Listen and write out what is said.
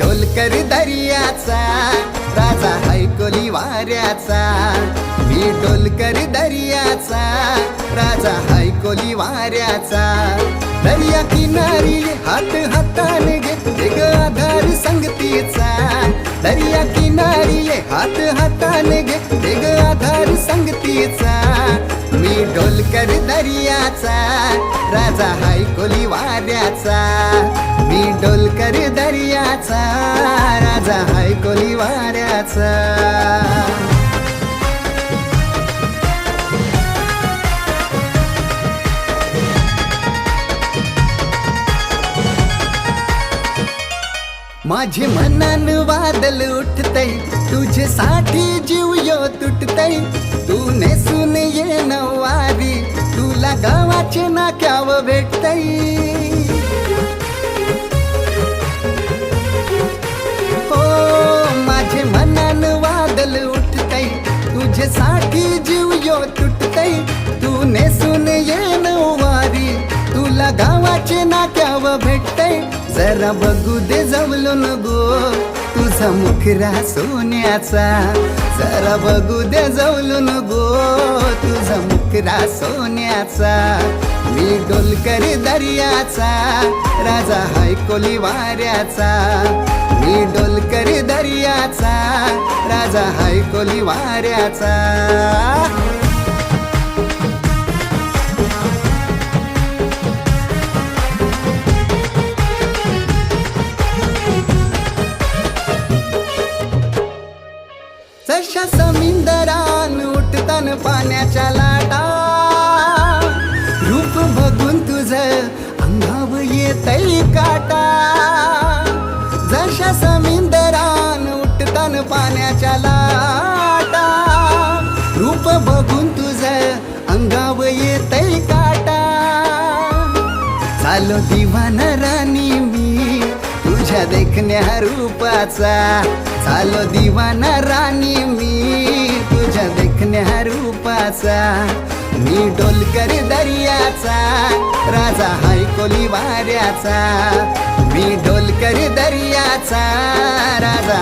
ढोलकर दर्याचा राजा हैकोली वाऱ्याचा. मी ढोलकर दर्याचा राजा हैकोली वाऱ्याचा. दर्या किनारी हात हाताने घेते ग आधार संगतीचा. दर्या किनारी हात हाताने घेते ग आधार संगतीचा. मी ढोलकर दर्याचा राजा हैकोली वाऱ्याचा. मी ढोलकर दर्या माझे मनान वादल उठतय तुझ्यासाठी जीव यो तुटतय. तू नेसून ये नवारी तुला गावाचे नाक्याव भेटतय. हो माझे मनान वादल उठतय तुझ्यासाठी जीव यो तुट तुला गावाचे नाक्याव भेटतय. जरा बघू दे जमलो गो तुझा मुखरा सोन्याचा. जरा बघू दे जवलो गो तुझा मुखरा सोन्याचा. मी डोलकर दर्याचा. राजा हैकोली वाऱ्याचा. मी डोलकर दर्याचा. राजा हैकोली वाऱ्याचा. जशा समिंदरान उठतान पाण्याच्या लाटा. रूप बघून तुझ अंगाव येतय काटा. जशा समिंदरान उठतान पाण्याच्या लाटा. रूप बघून तुझ अंगाव येतय काटा. चालो दिवान राणी मी तुझ्या देखण्या रूपाचा चालो दिवाना राणी मी तुझ्या देखण्या रूपाचा. मी डोलकर दर्याचा राजा हैकोली वाऱ्याचा. मी डोलकर दर्याचा राजा